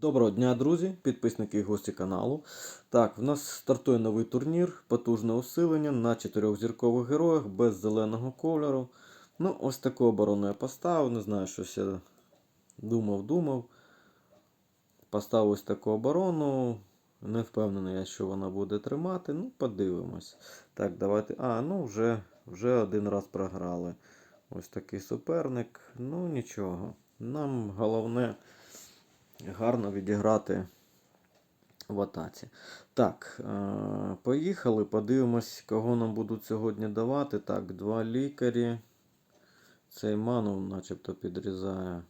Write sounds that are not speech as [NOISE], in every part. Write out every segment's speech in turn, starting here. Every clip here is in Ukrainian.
Доброго дня, друзі, підписники і гості каналу. Так, в нас стартує новий турнір, потужне усилення на чотирьохзіркових героях без зеленого кольору. Ну, ось таку оборону я поставив. Не знаю, щось я думав, думав. Поставив ось таку оборону. Не впевнений я, що вона буде тримати. Ну, подивимось. Так, давайте. А, ну вже, вже один раз програли. Ось такий суперник. Ну, нічого. Нам головне гарно відіграти в атаці. Так, е, поїхали, подивимось, кого нам будуть сьогодні давати. Так, два лікарі. Цей ману начебто підрізає.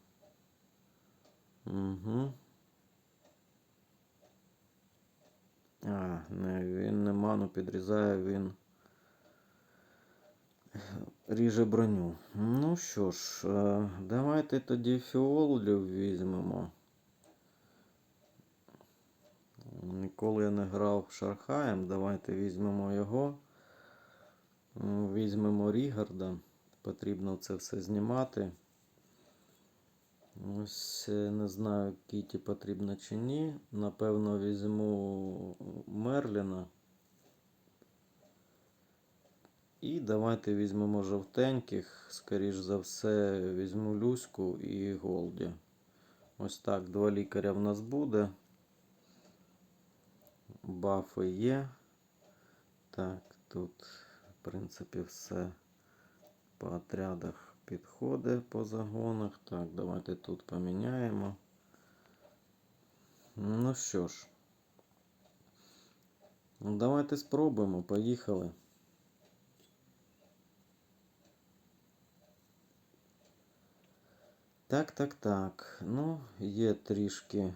Угу. А, не, він не ману підрізає, він ріже броню. Ну що ж, е, давайте тоді фіолів візьмемо. Ніколи я не грав Шархаєм. Давайте візьмемо його. Візьмемо Рігарда. Потрібно це все знімати. Ось е, не знаю, Кіті потрібно чи ні. Напевно, візьму Мерліна. І давайте візьмемо жовтеньких. Скоріш за все, візьму Люську і Голді. Ось так, два лікаря в нас буде. Бафи є. Так, тут, в принципі, все по отрядах підходить по загонах. Так, давайте тут поміняємо. Ну що ж, ну, давайте спробуємо. Поїхали. Так, так, так. Ну, є трішки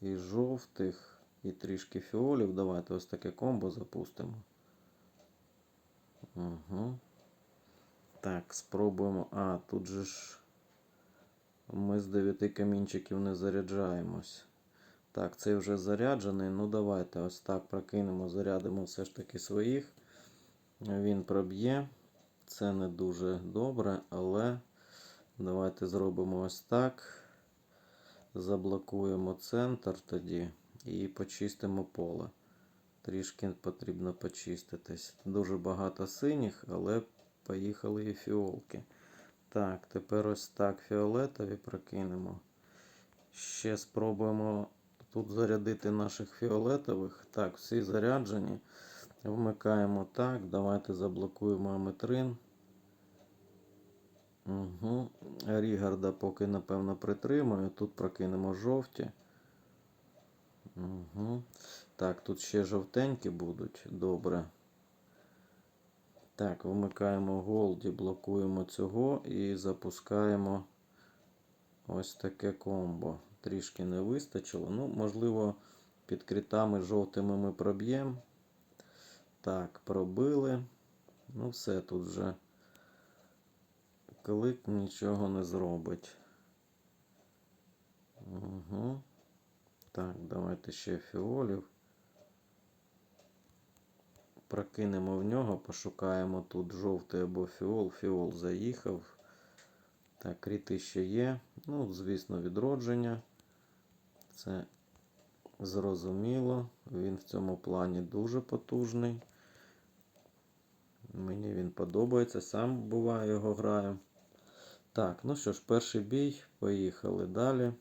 і жовтих, і трішки фіолів. Давайте ось таке комбо запустимо. Угу. Так, спробуємо. А, тут же ж ми з 9 камінчиків не заряджаємось. Так, цей вже заряджений. Ну, давайте ось так прокинемо, зарядимо все ж таки своїх. Він проб'є. Це не дуже добре, але давайте зробимо ось так. Заблокуємо центр тоді і почистимо поле. Трішки потрібно почиститись. Дуже багато синіх, але поїхали і фіолки. Так, тепер ось так фіолетові прокинемо. Ще спробуємо тут зарядити наших фіолетових. Так, всі заряджені. Вмикаємо так. Давайте заблокуємо аметрин. Угу. Рігарда поки, напевно, притримую. Тут прокинемо жовті. Угу. Так, тут ще жовтенькі будуть. Добре. Так, вмикаємо голді, блокуємо цього і запускаємо ось таке комбо. Трішки не вистачило. Ну, можливо, під критами жовтими ми проб'ємо. Так, пробили. Ну, все тут вже клик нічого не зробить. Угу. Так, давайте ще фіолів. Прокинемо в нього, пошукаємо тут жовтий або фіол. Фіол заїхав. Так, кріти ще є. Ну, звісно, відродження. Це зрозуміло. Він в цьому плані дуже потужний. Мені він подобається, сам буває його граю. Так, ну що ж, перший бій. Поїхали далі.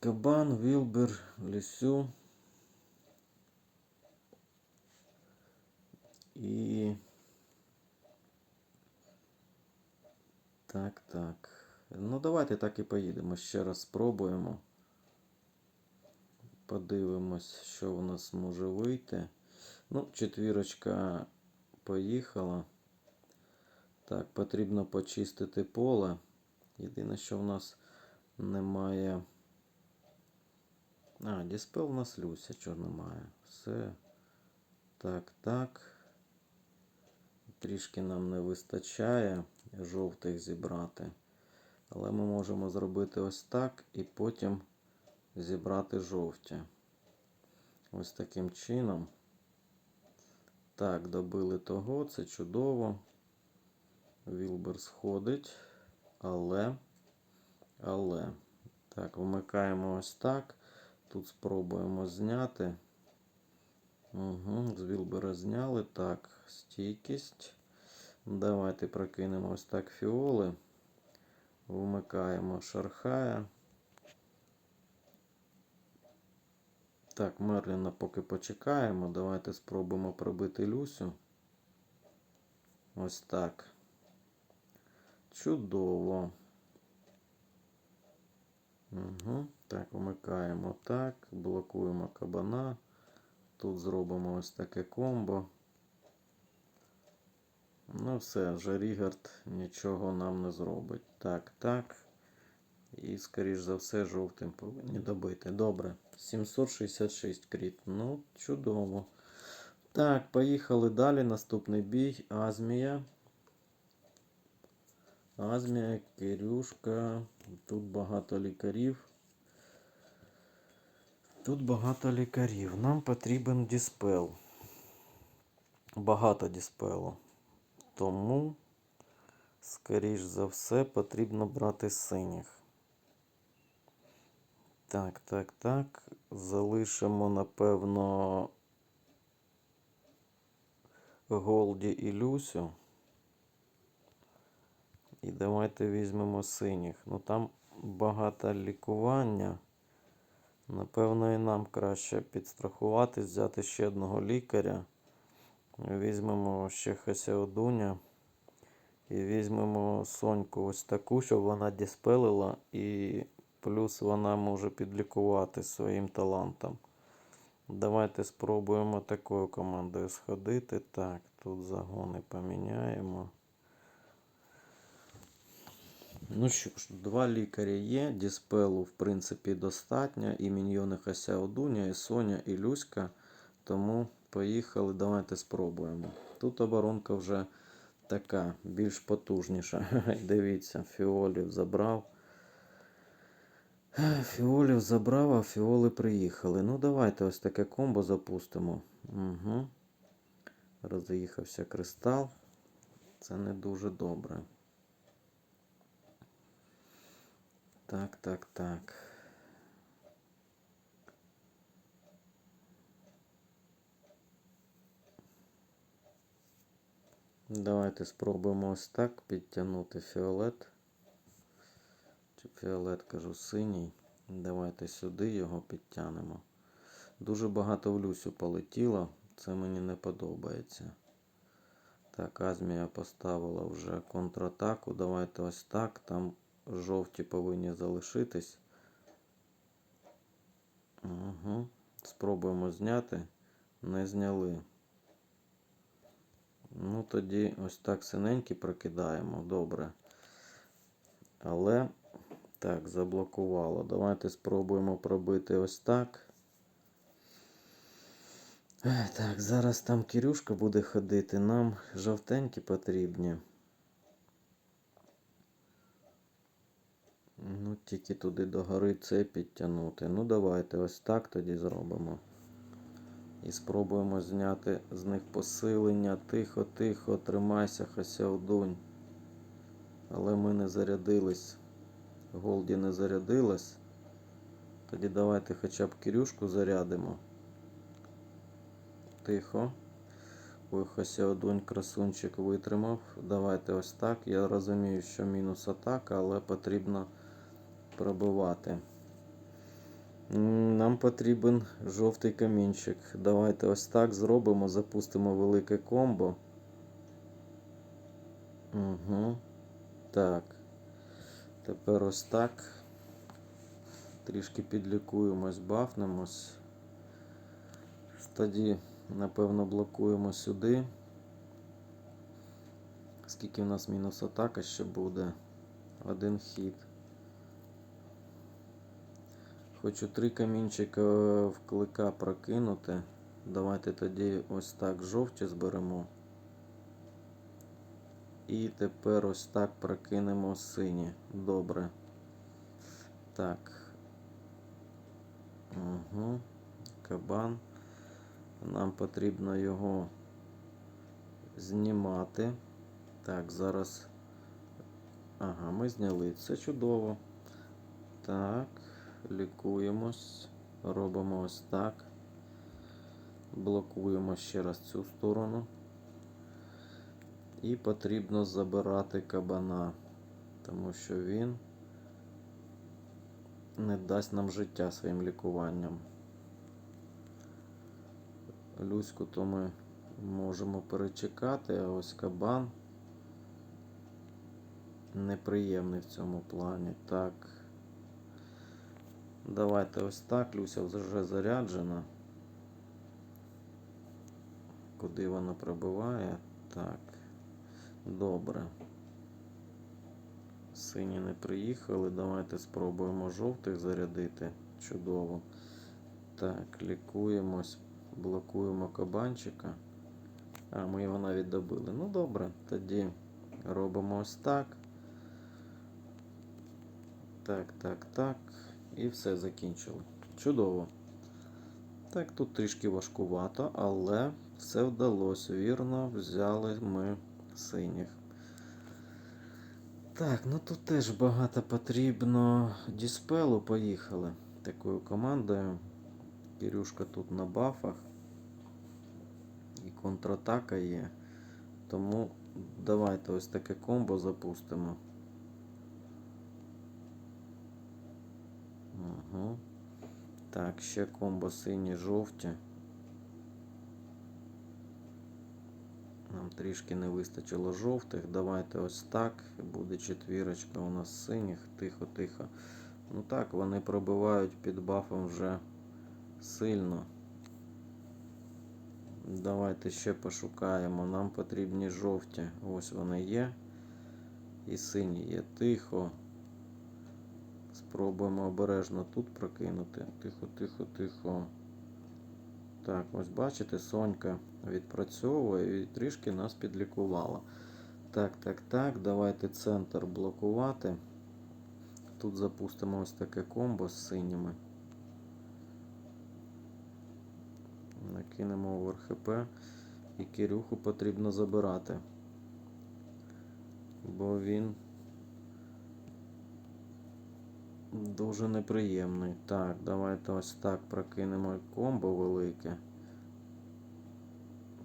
Кабан, Вілбер, Лісю. І. Так, так. Ну, давайте так і поїдемо. Ще раз спробуємо. Подивимось, що в нас може вийти. Ну, четвірочка поїхала. Так, потрібно почистити поле. Єдине, що в нас немає. А, діспел в нас Люся, чого немає. Все. Так, так. Трішки нам не вистачає жовтих зібрати. Але ми можемо зробити ось так і потім зібрати жовті. Ось таким чином. Так, добили того, це чудово. Вілбер сходить, але, але Так, вмикаємо ось так. Тут спробуємо зняти. Угу, з Вілбера зняли. Так, стійкість. Давайте прокинемо ось так фіоли. Вмикаємо шархая. Так, Мерліна поки почекаємо. Давайте спробуємо пробити Люсю. Ось так. Чудово. Угу. Так, вмикаємо так, блокуємо кабана. Тут зробимо ось таке комбо. Ну все, вже Рігард нічого нам не зробить. Так, так. І, скоріш за все, жовтим повинні добити. Добре. 766 кріт. Ну, чудово. Так, поїхали далі. Наступний бій. Азмія. Азмія, Кирюшка. Тут багато лікарів. Тут багато лікарів. Нам потрібен діспел. Багато діспелу. Тому, скоріш за все, потрібно брати синіх. Так, так, так. Залишимо, напевно, Голді і Люсю. І давайте візьмемо синіх. Ну там багато лікування. Напевно, і нам краще підстрахуватись, взяти ще одного лікаря. Візьмемо ще Хасяодуня. І візьмемо Соньку ось таку, щоб вона діспелила. І плюс вона може підлікувати своїм талантом. Давайте спробуємо такою командою сходити. Так, тут загони поміняємо. Ну що ж, два лікарі є. Діспелу, в принципі, достатньо. І міньйони Хасяодуня, і Соня, і Люська. Тому поїхали, давайте спробуємо. Тут оборонка вже така, більш потужніша. [LAUGHS] Дивіться, фіолів забрав. Фіолів забрав, а фіоли приїхали. Ну, давайте ось таке комбо запустимо. Угу. Роз'їхався кристал. Це не дуже добре. Так, так, так. Давайте спробуємо ось так підтягнути фіолет. Чи фіолет, кажу, синій. Давайте сюди його підтягнемо. Дуже багато в Люсю полетіло. Це мені не подобається. Так, Азмія поставила вже контратаку. Давайте ось так. Там жовті повинні залишитись. Угу. Спробуємо зняти. Не зняли. Ну, тоді ось так синенькі прокидаємо. Добре. Але так, заблокувало. Давайте спробуємо пробити ось так. Так, зараз там Кирюшка буде ходити. Нам жовтенькі потрібні. Ну, тільки туди до гори це підтягнути. Ну, давайте ось так тоді зробимо. І спробуємо зняти з них посилення. Тихо, тихо, тримайся, Хасяудунь. Але ми не зарядились. Голді не зарядилась. Тоді давайте хоча б Кирюшку зарядимо. Тихо. Ой, Хасяудунь красунчик витримав. Давайте ось так. Я розумію, що мінус атака, але потрібно пробивати. Нам потрібен жовтий камінчик. Давайте ось так зробимо. Запустимо велике комбо. Угу. Так. Тепер ось так. Трішки підлікуємось, бафнемось. Тоді, напевно, блокуємо сюди. Скільки в нас мінус атака ще буде? Один хід. Хочу три камінчика в клика прокинути. Давайте тоді ось так жовті зберемо. І тепер ось так прокинемо сині. Добре. Так. Угу. Кабан. Нам потрібно його знімати. Так, зараз. Ага, ми зняли. Це чудово. Так. Лікуємось. Робимо ось так. Блокуємо ще раз цю сторону. І потрібно забирати кабана, тому що він не дасть нам життя своїм лікуванням. Люську то ми можемо перечекати, а ось кабан неприємний в цьому плані. Так. Давайте ось так. Люся вже заряджена. Куди вона пробиває? Так. Добре. Сині не приїхали. Давайте спробуємо жовтих зарядити. Чудово. Так, лікуємось, блокуємо кабанчика. А, ми його навіть добили. Ну добре, тоді робимо ось так. Так, так, так. І все закінчили. Чудово. Так, тут трішки важкувато, але все вдалося. Вірно, взяли ми синіх. Так, ну тут теж багато потрібно діспелу. Поїхали такою командою. Кирюшка тут на бафах. І контратака є. Тому давайте ось таке комбо запустимо. Угу. Так, ще комбо сині жовті. Нам трішки не вистачило жовтих. Давайте ось так. Буде четвірочка у нас синіх. Тихо-тихо. Ну так, вони пробивають під бафом вже сильно. Давайте ще пошукаємо. Нам потрібні жовті. Ось вони є. І сині є. Тихо. Спробуємо обережно тут прокинути. Тихо, тихо, тихо. Так, ось бачите, Сонька відпрацьовує і трішки нас підлікувала. Так, так, так, давайте центр блокувати. Тут запустимо ось таке комбо з синіми. Накинемо over ХП і Кирюху потрібно забирати. Бо він дуже неприємний. Так, давайте ось так прокинемо комбо велике.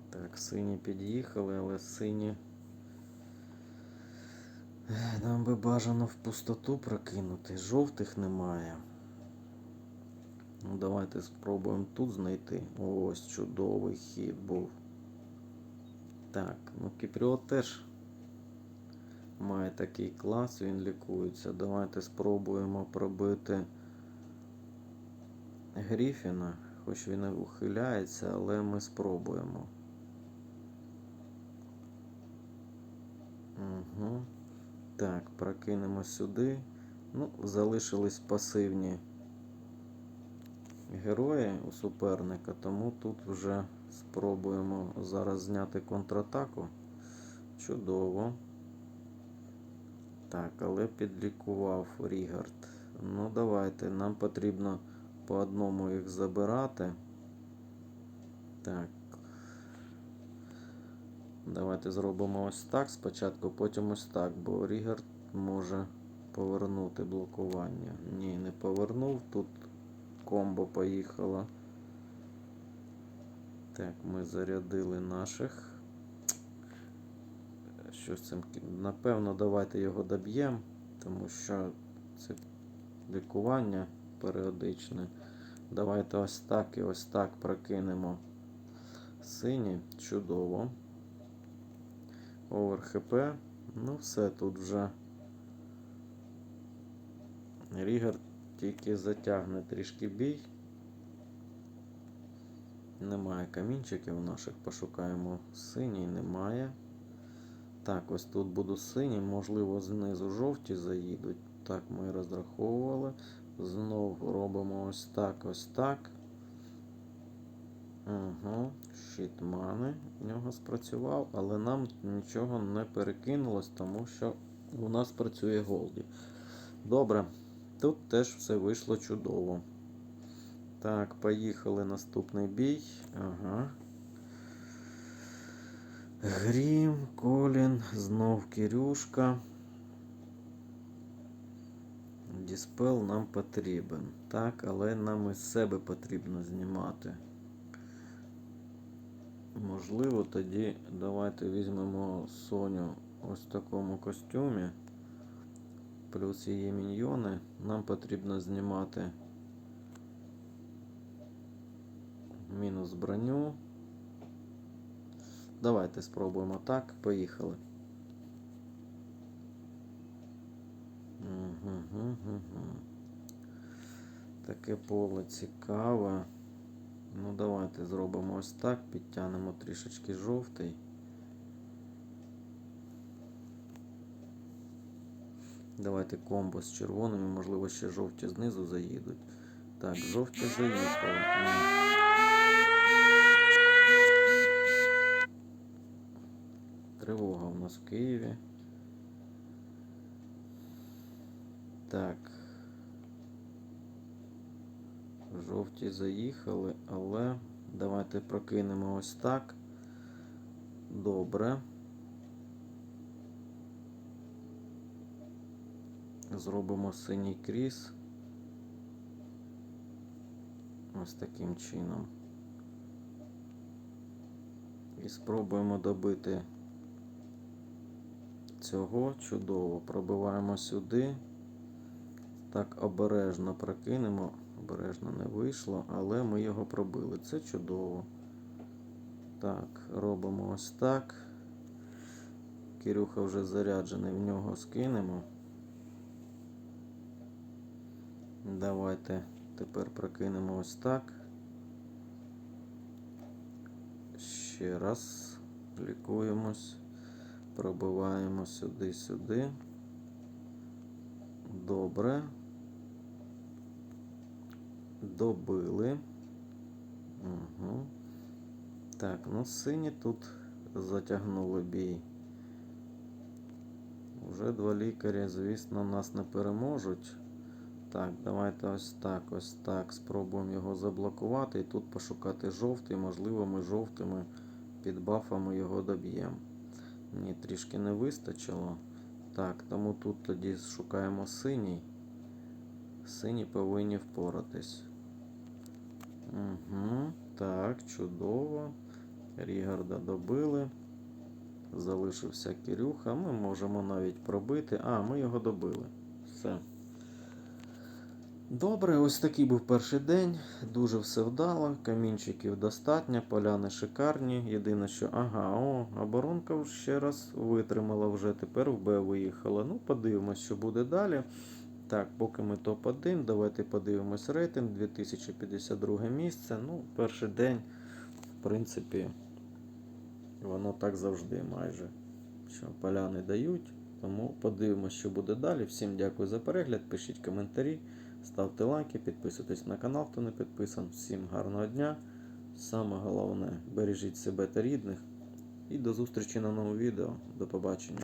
Так, сині під'їхали, але сині. Нам би бажано в пустоту прокинути. Жовтих немає. Ну, давайте спробуємо тут знайти. Ось чудовий хід був. Так, ну Кіпріот теж має такий клас, він лікується. Давайте спробуємо пробити Гріфіна, хоч він і ухиляється, але ми спробуємо. Угу. Так, прокинемо сюди. Ну, залишились пасивні герої у суперника, тому тут вже спробуємо зараз зняти контратаку. Чудово. Так, але підлікував Рігард. Ну, давайте, нам потрібно по одному їх забирати. Так. Давайте зробимо ось так спочатку, потім ось так, бо Рігард може повернути блокування. Ні, не повернув. Тут комбо поїхало. Так, ми зарядили наших. Що з цим? Напевно, давайте його доб'ємо, тому що це лікування періодичне. Давайте ось так і ось так прокинемо сині. Чудово. Овер ХП. Ну, все тут вже. Рігар тільки затягне трішки бій. Немає камінчиків наших, пошукаємо синій, немає. Так, ось тут буду синій, можливо, знизу жовті заїдуть. Так, ми розраховували. Знову робимо ось так, ось так. Угу. Щитмани в нього спрацював, але нам нічого не перекинулось, тому що у нас працює Голді. Добре, тут теж все вийшло чудово. Так, поїхали наступний бій. Ага. Грім, Колін, знов Кирюшка. Діспел нам потрібен. Так, але нам із себе потрібно знімати. Можливо, тоді давайте візьмемо Соню ось в такому костюмі. Плюс її міньйони. Нам потрібно знімати мінус броню. Давайте спробуємо так. Поїхали. Таке поле цікаве. Ну, давайте зробимо ось так, підтягнемо трішечки жовтий. Давайте комбо з червоними, можливо, ще жовті знизу заїдуть. Так, жовті заїхали. Тривога у нас в Києві. Так. Жовті заїхали, але давайте прокинемо ось так. Добре. Зробимо синій кріс. Ось таким чином. І спробуємо добити цього чудово. Пробиваємо сюди. Так обережно прокинемо. Обережно не вийшло, але ми його пробили. Це чудово. Так, робимо ось так. Кирюха вже заряджений, в нього скинемо. Давайте тепер прокинемо ось так. Ще раз лікуємось. Пробиваємо сюди-сюди. Добре. Добили. Угу. Так, ну сині тут затягнули бій. Уже два лікаря, звісно, нас не переможуть. Так, давайте ось так, ось так. Спробуємо його заблокувати і тут пошукати жовтий. Можливо, ми жовтими під бафами його доб'ємо. Ні, трішки не вистачило. Так, тому тут тоді шукаємо синій. Сині повинні впоратись. Угу, так, чудово. Рігарда добили. Залишився Кирюха. Ми можемо навіть пробити. А, ми його добили. Все. Добре, ось такий був перший день. Дуже все вдало. Камінчиків достатньо, поляни шикарні. Єдине, що ага, о, оборонка ще раз витримала вже. Тепер в Б виїхала. Ну, подивимось, що буде далі. Так, поки ми топ-1, давайте подивимось рейтинг. 2052 місце. Ну, перший день, в принципі, воно так завжди майже. Що поляни дають. Тому подивимось, що буде далі. Всім дякую за перегляд. Пишіть коментарі, ставте лайки, підписуйтесь на канал, хто не підписан. Всім гарного дня. Саме головне, бережіть себе та рідних. І до зустрічі на новому відео. До побачення.